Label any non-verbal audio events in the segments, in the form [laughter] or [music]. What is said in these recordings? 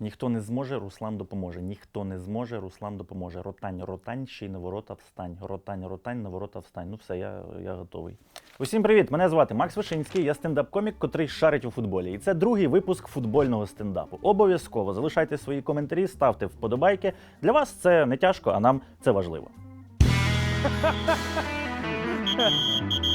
Ніхто не зможе, Руслан допоможе. Ніхто не зможе, Руслан допоможе. Ротань, ротань, ще й на ворота встань. Ротань, ротань, на ворота встань. Ну все, я, я готовий. Усім привіт! Мене звати Макс Вишинський, я стендап-комік, котрий шарить у футболі. І це другий випуск футбольного стендапу. Обов'язково залишайте свої коментарі, ставте вподобайки. Для вас це не тяжко, а нам це важливо. [laughs]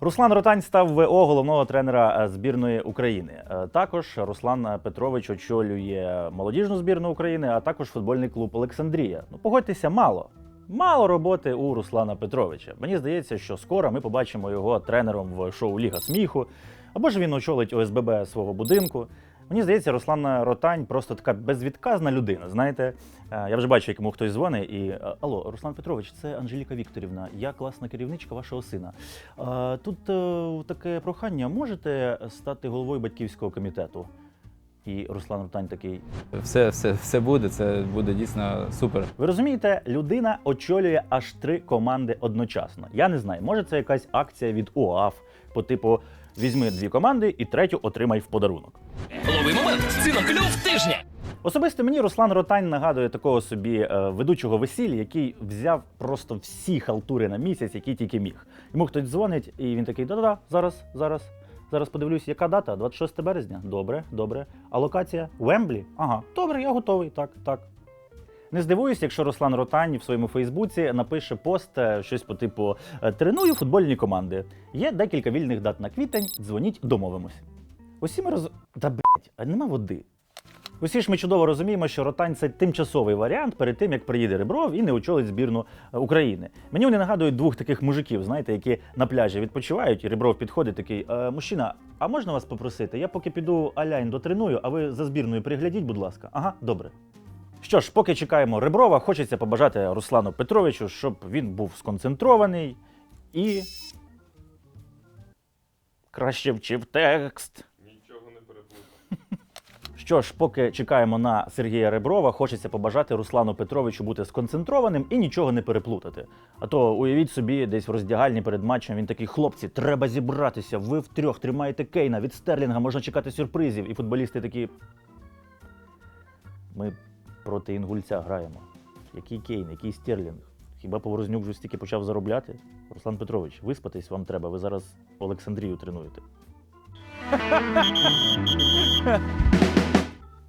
Руслан Ротань став ВО головного тренера е, збірної України. Е, Також Руслан Петрович очолює молодіжну збірну України, а також футбольний клуб Олександрія. Ну погодьтеся, мало. Мало роботи у Руслана Петровича. Мені здається, що скоро ми побачимо його тренером в шоу Ліга сміху, або ж він очолить ОСББ свого будинку. Мені здається, Руслан Ротань просто така безвідказна людина. Знаєте, Е, я вже бачу, як йому хтось дзвонить, і е, алло, Руслан Петрович, це Анжеліка Вікторівна. Я класна керівничка вашого сина. Е, Тут таке прохання: можете стати головою батьківського комітету? І Руслан Ротань такий. Все, все, все буде. Це буде дійсно супер. Ви розумієте, людина очолює аж три команди одночасно. Я не знаю, може це якась акція від УАФ по типу візьми дві команди і третю отримай в подарунок. Лови момент. Ціноклюв тижня. Особисто мені Руслан Ротань нагадує такого собі е, ведучого весілля, який взяв просто всі халтури на місяць, які тільки міг. Йому хтось дзвонить, і він такий: да-да-да, зараз, зараз. Зараз подивлюсь, яка дата? 26 березня. Добре, добре. А локація Вемблі? Ага, добре, я готовий. Так, так. Не здивуюсь, якщо Руслан Ротань в своєму Фейсбуці напише пост е, щось по типу е, Треную футбольні команди. Є декілька вільних дат на квітень. Дзвоніть, домовимось. Усі ми роз... Та блять, а нема води. Усі ж ми чудово розуміємо, що Ротань це тимчасовий варіант перед тим, як приїде Ребров і не очолить збірну е, України. Мені вони нагадують двох таких мужиків, знаєте, які на пляжі відпочивають, і Ребров підходить такий: е, мужчина, а можна вас попросити? Я поки піду Аляйн дотреную, а ви за збірною приглядіть, будь ласка. Ага, добре. Що ж, поки чекаємо Реброва, хочеться побажати Руслану Петровичу, щоб він був сконцентрований і. Краще вчив текст. Нічого не переплутав. [laughs] Що ж, поки чекаємо на Сергія Реброва, хочеться побажати Руслану Петровичу бути сконцентрованим і нічого не переплутати. А то уявіть собі, десь в роздягальні перед матчем він такий: хлопці, треба зібратися. Ви втрьох тримаєте Кейна від Стерлінга, можна чекати сюрпризів. І футболісти такі. Ми проти інгульця граємо. Який Кейн, який Стерлінг? Хіба Поворознюк вже стільки почав заробляти? Руслан Петрович, виспатись вам треба. Ви зараз Олександрію тренуєте.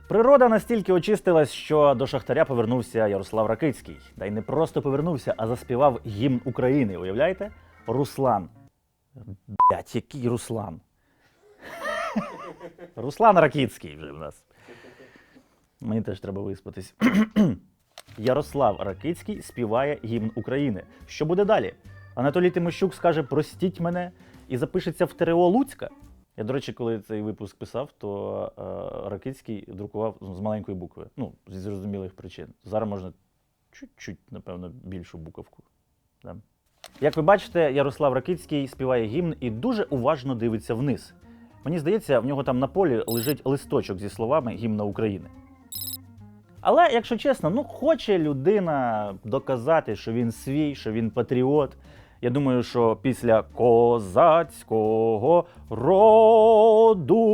Природа настільки очистилась, що до Шахтаря повернувся Ярослав Ракицький. Та й не просто повернувся, а заспівав гімн України. Уявляєте? Руслан. Блять, який Руслан? Руслан Ракицький вже в нас. Мені теж треба виспатись. [clears throat] Ярослав Ракицький співає гімн України. Що буде далі? Анатолій Тимощук скаже Простіть мене і запишеться в ТРО Луцька. Я, до речі, коли цей випуск писав, то е, Ракицький друкував з маленької букви. Ну, зі зрозумілих причин. Зараз можна чуть-чуть, напевно, більшу буковку. Да. Як ви бачите, Ярослав Ракицький співає гімн і дуже уважно дивиться вниз. Мені здається, в нього там на полі лежить листочок зі словами гімна України. Але, якщо чесно, ну хоче людина доказати, що він свій, що він патріот. Я думаю, що після козацького роду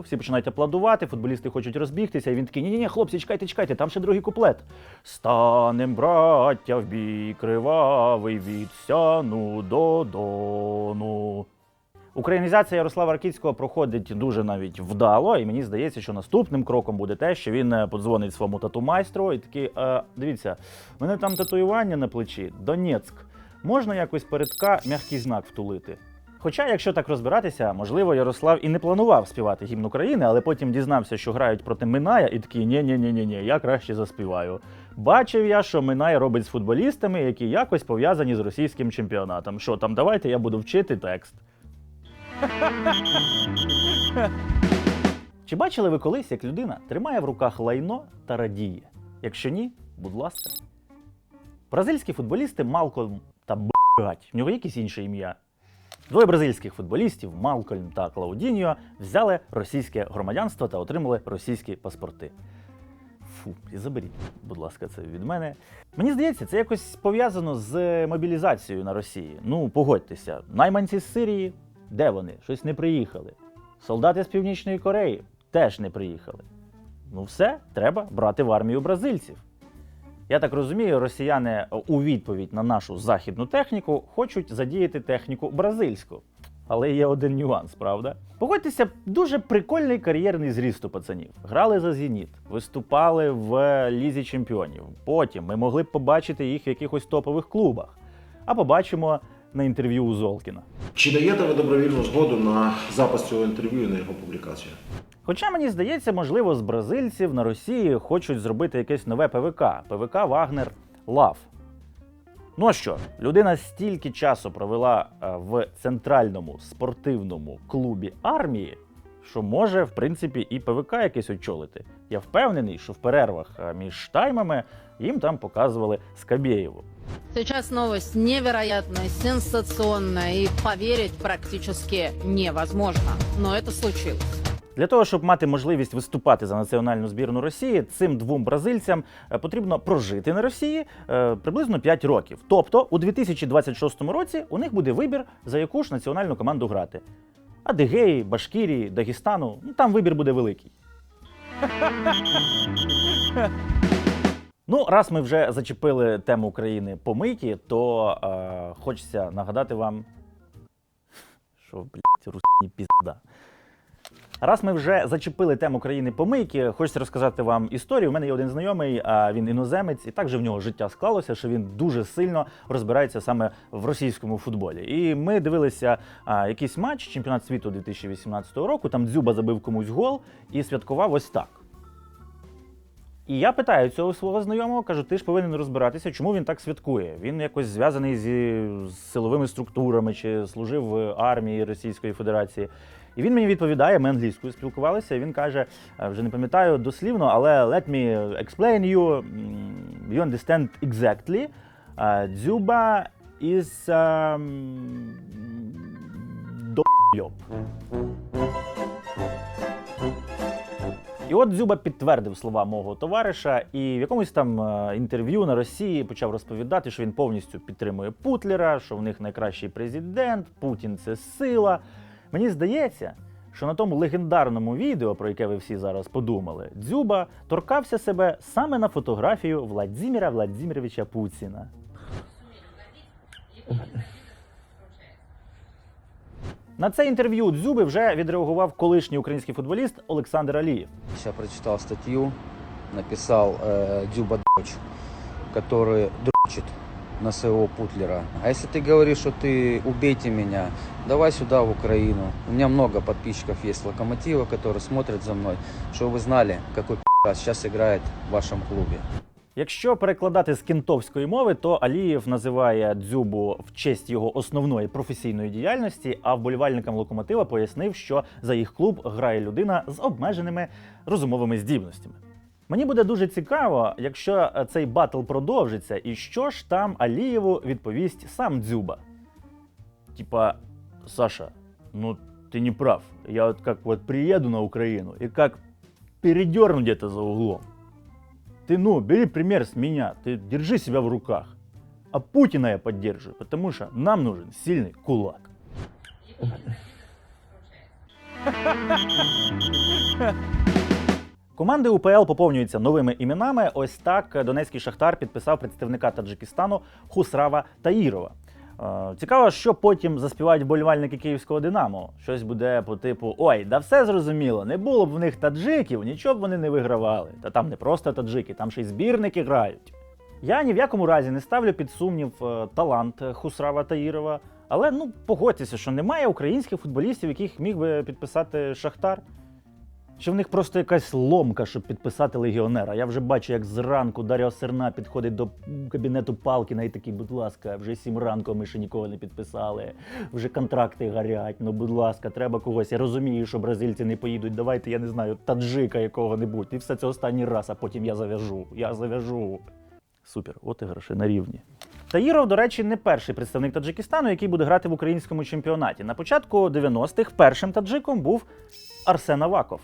всі починають аплодувати, футболісти хочуть розбігтися, і він такий: ні-ні, хлопці, чекайте, чекайте, там ще другий куплет. Станем, браття, в бій кривавий від сяну до дону. Українізація Ярослава Ракицького проходить дуже навіть вдало, і мені здається, що наступним кроком буде те, що він е, подзвонить своєму тату-майстру і такий: е, дивіться, мене там татуювання на плечі, Донецьк. Можна якось передка м'який знак втулити. Хоча, якщо так розбиратися, можливо, Ярослав і не планував співати гімн України, але потім дізнався, що грають проти Миная, і такий ні ні ні ні ні я краще заспіваю. Бачив я, що Минай робить з футболістами, які якось пов'язані з російським чемпіонатом. Що там, давайте я буду вчити текст. [laughs] Чи бачили ви колись, як людина тримає в руках лайно та радіє? Якщо ні, будь ласка. Бразильські футболісти Малкольм та б***ать, в нього якесь інше ім'я. Двоє бразильських футболістів Малкольм та Клаудіньо взяли російське громадянство та отримали російські паспорти. Фу, і заберіть, будь ласка, це від мене. Мені здається, це якось пов'язано з мобілізацією на Росії. Ну, погодьтеся, найманці з Сирії, де вони? Щось не приїхали. Солдати з Північної Кореї теж не приїхали. Ну все, треба брати в армію бразильців. Я так розумію, росіяни е, у відповідь на нашу західну техніку хочуть задіяти техніку бразильську. Але є один нюанс, правда? Погодьтеся, дуже прикольний кар'єрний зріст у пацанів. Грали за Зеніт, виступали в Лізі Чемпіонів. Потім ми могли б побачити їх в якихось топових клубах. А побачимо на інтерв'ю у Золкіна. Чи даєте ви добровільну згоду на запис цього інтерв'ю і на його публікацію? Хоча мені здається, можливо, з бразильців на Росії хочуть зробити якесь нове ПВК. ПВК Вагнер Лав. Ну а що, людина стільки часу провела е, в центральному спортивному клубі армії, що може, в принципі, і ПВК якесь очолити. Я впевнений, що в перервах е, між таймами їм там показували Скабєєву. Сейчас новость невероятная, сенсационная и поверить практически невозможно. Но это случилось. Для того, щоб мати можливість виступати за національну збірну Росії, цим двом бразильцям е, потрібно прожити на Росії е, приблизно 5 років. Тобто у 2026 році у них буде вибір, за яку ж національну команду грати. Адигеї, Башкірії, Дагестану, ну там вибір буде великий. [laughs] Ну, раз ми вже зачепили тему України по мийки, то е, хочеться нагадати вам, що, блядь, русні пізда. Раз ми вже зачепили тему країни помийки, хочеться розказати вам історію. У мене є один знайомий, він іноземець, і так же в нього життя склалося, що він дуже сильно розбирається саме в російському футболі. І ми дивилися а, якийсь матч, чемпіонат світу 2018 року. Там Дзюба забив комусь гол і святкував ось так. І я питаю цього свого знайомого, кажу, ти ж повинен розбиратися, чому він так святкує. Він якось зв'язаний зі силовими структурами чи служив в армії Російської Федерації. І він мені відповідає, ми англійською спілкувалися. Він каже: е, вже не пам'ятаю дослівно, але let me explain you. You understand exactly. Uh, Дзюба is um, до**йоб. От Дзюба підтвердив слова мого товариша, і в якомусь там е, інтерв'ю на Росії почав розповідати, що він повністю підтримує Путлера, що в них найкращий президент, Путін це сила. Мені здається, що на тому легендарному відео, про яке ви всі зараз подумали, Дзюба торкався себе саме на фотографію Владимира Владимировича Путіна. На це інтерв'ю Дзюби вже відреагував колишній український футболіст Олександр Алієв. Я прочитал статью, написал э, Дюба Дочь, который дрочит на своего Путлера. А если ты говоришь, что ты убейте меня, давай сюда, в Украину. У меня много подписчиков есть Локомотива, которые смотрят за мной, чтобы вы знали, какой пи***ц сейчас играет в вашем клубе. Якщо перекладати з кентовської мови, то Алієв називає дзюбу в честь його основної професійної діяльності, а вболівальникам локомотива пояснив, що за їх клуб грає людина з обмеженими розумовими здібностями. Мені буде дуже цікаво, якщо е, цей батл продовжиться, і що ж там Алієву відповість сам дзюба. Типа, Саша, ну ты не прав. Я вот как вот приеду на Украину и как передерну где-то за углом. Ты, ну, бери пример с меня, ты держи себя в руках. А Путина я поддерживаю, потому что нам нужен сильный кулак. Команди УПЛ поповнюються новими іменами. Ось так Донецький Шахтар підписав представника Таджикистану Хусрава Таїрова. Е, Цікаво, що потім заспівають вболівальники київського Динамо. Щось буде по типу: Ой, да все зрозуміло, не було б в них таджиків, нічого б вони не вигравали. Та там не просто таджики, там ще й збірники грають. Я ні в якому разі не ставлю під сумнів е, талант Хусрава Таїрова, але ну погодьтеся, що немає українських футболістів, яких міг би підписати Шахтар. Чи в них просто якась ломка, щоб підписати легіонера? Я вже бачу, як зранку Дар'я Серна підходить до кабінету Палкіна і такий, будь ласка, вже сім ранку ми ще нікого не підписали. Вже контракти горять. Ну, будь ласка, треба когось. Я розумію, що бразильці не поїдуть. Давайте, я не знаю, таджика якого-небудь. І все це останній раз, а потім я зав'яжу. Я зав'яжу. Супер, от і гроші на рівні. Таїров, до речі, не перший представник Таджикистану, який буде грати в українському чемпіонаті. На початку 90-х першим таджиком був Арсен Аваков.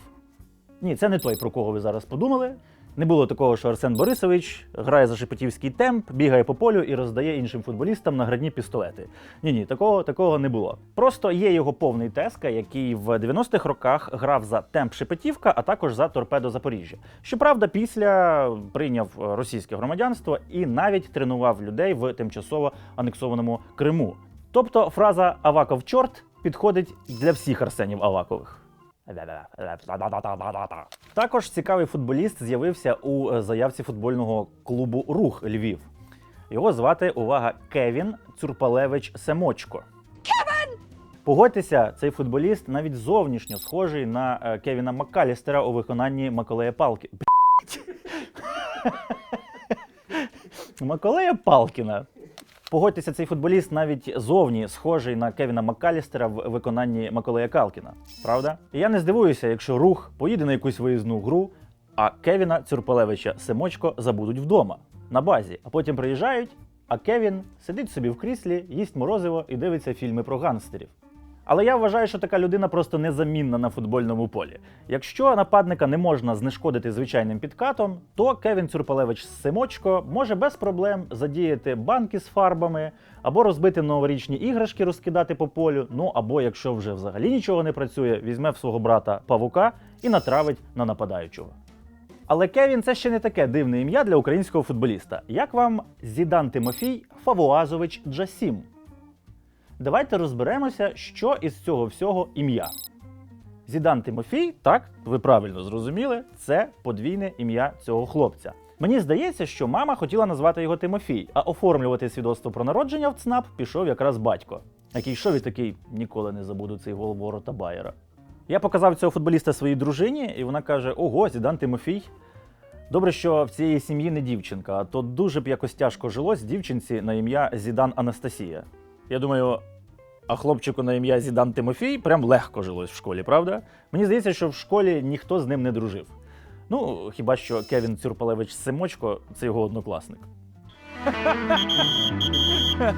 Ні, це не той, про кого ви зараз подумали. Не було такого, що Арсен Борисович грає за шепетівський темп, бігає по полю і роздає іншим футболістам наградні пістолети. Ні, ні, такого, такого не було. Просто є його повний теска, який в 90-х роках грав за темп Шепетівка, а також за торпедо Запоріжжя. Щоправда, після прийняв російське громадянство і навіть тренував людей в тимчасово анексованому Криму. Тобто фраза Аваков чорт підходить для всіх Арсенів Авакових. Також цікавий футболіст з'явився у е, заявці футбольного клубу Рух Львів. Його звати увага Кевін Цюрпалевич Семочко. Кевін! Погодьтеся, цей футболіст навіть зовнішньо схожий на е, Кевіна Маккалістера у виконанні Маколея Палки. [laughs] Маколея Палкіна. Погодьтеся, цей футболіст навіть зовні схожий на Кевіна Маккалістера в виконанні Маколея Калкіна. Правда? І я не здивуюся, якщо рух поїде на якусь виїзну гру, а Кевіна Цюрпалевича Семочко забудуть вдома на базі. А потім приїжджають, а Кевін сидить собі в кріслі, їсть морозиво і дивиться фільми про гангстерів. Але я вважаю, що така людина просто незамінна на футбольному полі. Якщо нападника не можна знешкодити звичайним підкатом, то Кевін Цюрпалевич Семочко може без проблем задіяти банки з фарбами, або розбити новорічні іграшки, розкидати по полю. Ну або якщо вже взагалі нічого не працює, візьме в свого брата павука і натравить на нападаючого. Але Кевін це ще не таке дивне ім'я для українського футболіста. Як вам Зідан Тимофій Фавуазович Джасім? Давайте розберемося, що із цього всього ім'я. Зідан Тимофій, так, ви правильно зрозуміли, це подвійне ім'я цього хлопця. Мені здається, що мама хотіла назвати його Тимофій, а оформлювати свідоцтво про народження в ЦНАП пішов якраз батько, який йшов і такий ніколи не забуду цей гол ворота Байера. Я показав цього футболіста своїй дружині, і вона каже: Ого, Зідан Тимофій. Добре, що в цієї сім'ї не дівчинка, а то дуже б якось тяжко жилось дівчинці на ім'я Зідан Анастасія. Я думаю, а хлопчику на ім'я Зідан Тимофій прям легко жилось в школі, правда? Mені здається, що в школі ніхто з ним не дружив. Ну, хіба що Кевін Цюрпалевич Семочко це його однокласник. [laughs]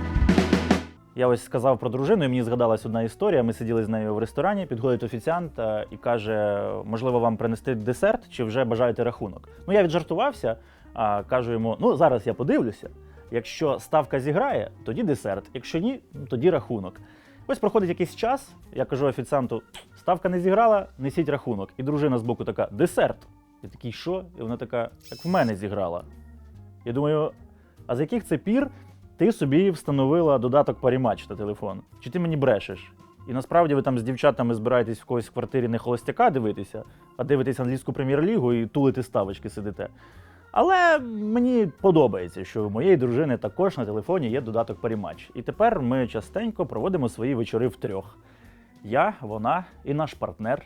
Я ось сказав про дружину, і мені згадалась одна історія. Ми сиділи з нею в ресторані, підходить офіціант е, і каже: можливо, вам принести десерт, чи вже бажаєте рахунок. Ну, я віджартувався, а кажу йому: ну, зараз я подивлюся. Якщо ставка зіграє, тоді десерт. Якщо ні, тоді рахунок. Ось проходить якийсь час, я кажу офіціанту: ставка не зіграла, несіть рахунок. І дружина з боку така: десерт. Я такий, що? І вона така, як в мене зіграла. Я думаю, а з яких це пір ти собі встановила додаток парімач на телефон? Чи ти мені брешеш? І насправді ви там з дівчатами збираєтесь в когось в квартирі не холостяка дивитися, а дивитесь англійську прем'єр-лігу і тулити ставочки сидите. Але мені подобається, що у моєї дружини також на телефоні є додаток парімач. І тепер ми частенько проводимо свої вечори втрьох. Я, вона і наш партнер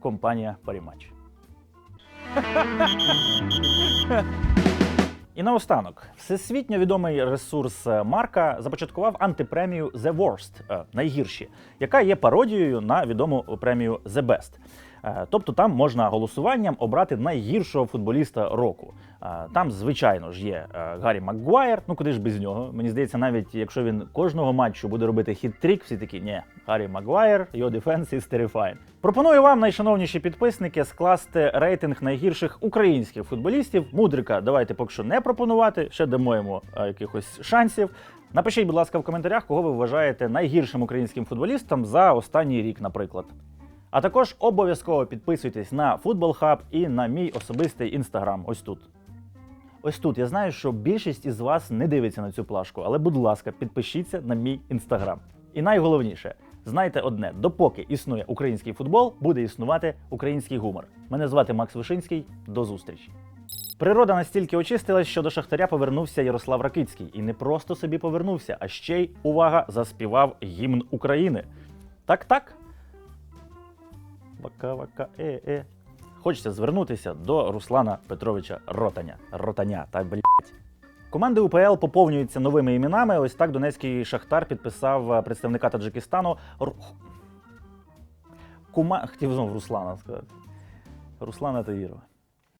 компанія Парімач. І наостанок, всесвітньо відомий ресурс Марка започаткував антипремію The Worst е, найгірші, яка є пародією на відому премію The Best. Е, Тобто там можна голосуванням обрати найгіршого футболіста року. Е, Там, звичайно ж, є е, Гаррі Макгуайр, ну куди ж без нього. Мені здається, навіть якщо він кожного матчу буде робити хіт-трік, всі такі, ні, Гаррі Магуайр, його дефенс is terrifying. Пропоную вам, найшановніші підписники, скласти рейтинг найгірших українських футболістів. Мудрика, давайте поки що не пропонувати, ще дамо йому якихось шансів. Напишіть, будь ласка, в коментарях, кого ви вважаєте найгіршим українським футболістом за останній рік, наприклад. А також обов'язково підписуйтесь на Football Hub і на мій особистий інстаграм. Ось тут. Ось тут. Я знаю, що більшість із вас не дивиться на цю плашку, але будь ласка, підпишіться на мій інстаграм. І найголовніше, знайте одне: допоки існує український футбол, буде існувати український гумор. Мене звати Макс Вишинський. До зустрічі. Природа настільки очистилась, що до Шахтаря повернувся Ярослав Ракицький. І не просто собі повернувся, а ще й увага заспівав гімн України. Так, так. Вака-вака, е-е. Хочеться звернутися до Руслана Петровича Ротаня. Ротаня, та блять. Команди УПЛ поповнюються новими іменами. Ось так Донецький Шахтар підписав е, представника Таджикистану. Р... Кума... Хотів знову Руслана сказати. Руслана Таїрова.